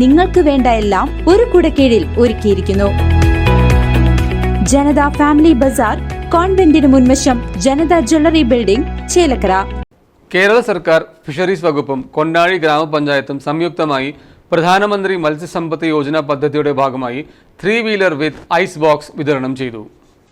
നിങ്ങൾക്ക് വേണ്ട എല്ലാം ഒരു കുടക്കീഴിൽ ഒരുക്കിയിരിക്കുന്നു. ജനത ഫാമിലി ബസാർ കോൺവെന്റിന് മുൻവശം ജനത ജ്വല്ലറി ബിൽഡിംഗ് ചേലക്കര. കേരള സർക്കാർ ഫിഷറീസ് വകുപ്പും കൊണ്ടാഴി ഗ്രാമപഞ്ചായത്തും സംയുക്തമായി പ്രധാനമന്ത്രി മത്സ്യസമ്പത്ത് യോജന പദ്ധതിയുടെ ഭാഗമായി three wheeler with ice box വിതരണം ചെയ്തു.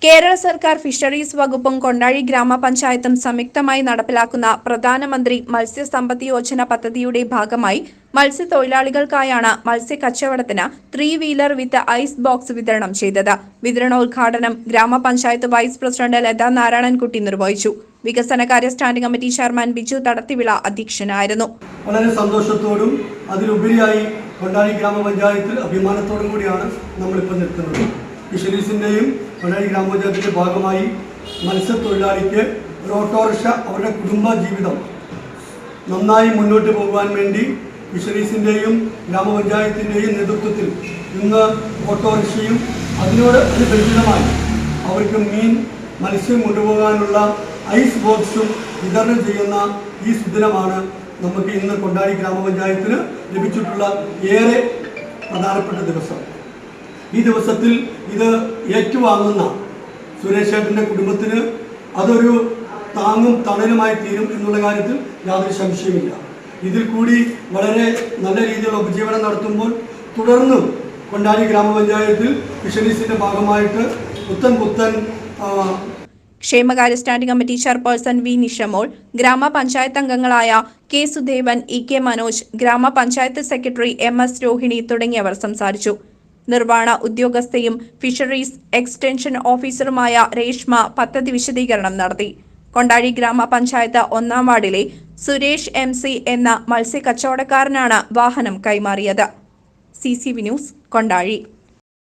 കേരള സർക്കാർ ഫിഷറീസ് വകുപ്പും കൊണ്ടാഴി ഗ്രാമപഞ്ചായത്തും സംയുക്തമായി നടപ്പിലാക്കുന്ന പ്രധാനമന്ത്രി മത്സ്യസമ്പത്ത് യോജന പദ്ധതിയുടെ ഭാഗമായി മത്സ്യത്തൊഴിലാളികൾക്കായാണ് മത്സ്യ കച്ചവടത്തിന് three wheeler with ice box വിതരണം ചെയ്തത്. വിതരണോദ്ഘാടനം ഗ്രാമപഞ്ചായത്ത് വൈസ് പ്രസിഡന്റ് ലതാ നാരായണൻകുട്ടി നിർവഹിച്ചു. വികസനകാര്യ standing committee chairman Biju Thadathivila അധ്യക്ഷനായിരുന്നു. വളരെ സന്തോഷത്തോടും അതിലുപരിയായി ഗ്രാമപഞ്ചായത്തിൽ അഭിമാനത്തോടും കൂടിയാണ് നമ്മളിപ്പോൾ നിൽക്കുന്നത്. ഫിഷറീസിന്റെയും കൊണ്ടാടി ഗ്രാമപഞ്ചായത്തിന്റെ ഭാഗമായി മത്സ്യത്തൊഴിലാളിക്ക് ഓട്ടോറിക്ഷ അവരുടെ കുടുംബ ജീവിതം നന്നായി മുന്നോട്ട് പോകുവാൻ വേണ്ടി മിഷനീസിന്റെയും ഗ്രാമപഞ്ചായത്തിന്റെയും നേതൃത്വത്തിൽ ഇന്ന് ഓട്ടോറിക്ഷയും അതിനോട് അനുബന്ധിതമായി അവർക്ക് മീൻ മത്സ്യം കൊണ്ടുപോകാനുള്ള ഐസ് ബോക്സും വിതരണം ചെയ്യുന്ന ഈ സുദിനമാണ് നമുക്ക് ഇന്ന് കൊണ്ടാടി ഗ്രാമപഞ്ചായത്തിന് ലഭിച്ചിട്ടുള്ള ഏറെ പ്രധാനപ്പെട്ട ദിവസം. ഈ ദിവസത്തിൽ ഇത് ഏറ്റുവാങ്ങുന്ന സുരേഷ് ചേട്ടന്റെ കുടുംബത്തിന് അതൊരു താങ്ങും തണലുമായി തീരും എന്നുള്ള കാര്യത്തിൽ യാതൊരു സംശയമില്ല ഇതിൽ കൂടി വളരെ നല്ല രീതിയിലുള്ള ഉപജീവനം നടത്തുമ്പോൾ തുടർന്നും കൊണ്ടാടി ഗ്രാമപഞ്ചായത്തിൽ ഫിഷറീസിന്റെ ഭാഗമായിട്ട് പുത്തൻ പുത്തൻ ക്ഷേമകാര്യ standing committee chairperson V Nishamol ഗ്രാമപഞ്ചായത്ത് അംഗങ്ങളായ K Sudevan E K Manoj ഗ്രാമപഞ്ചായത്ത് സെക്രട്ടറി എം എസ് രോഹിണി തുടങ്ങിയവർ സംസാരിച്ചു. നിർവഹണ ഉദ്യോഗസ്ഥയും ഫിഷറീസ് എക്സ്റ്റൻഷൻ ഓഫീസറുമായ രേഷ്മ പദ്ധതി വിശദീകരണം നടത്തി. കൊണ്ടാഴി ഗ്രാമപഞ്ചായത്ത് ഒന്നാം വാർഡിലെ സുരേഷ് എം സി എന്ന മത്സ്യ കച്ചവടക്കാരനാണ് വാഹനം കൈമാറിയത്. C C V news Kondazhy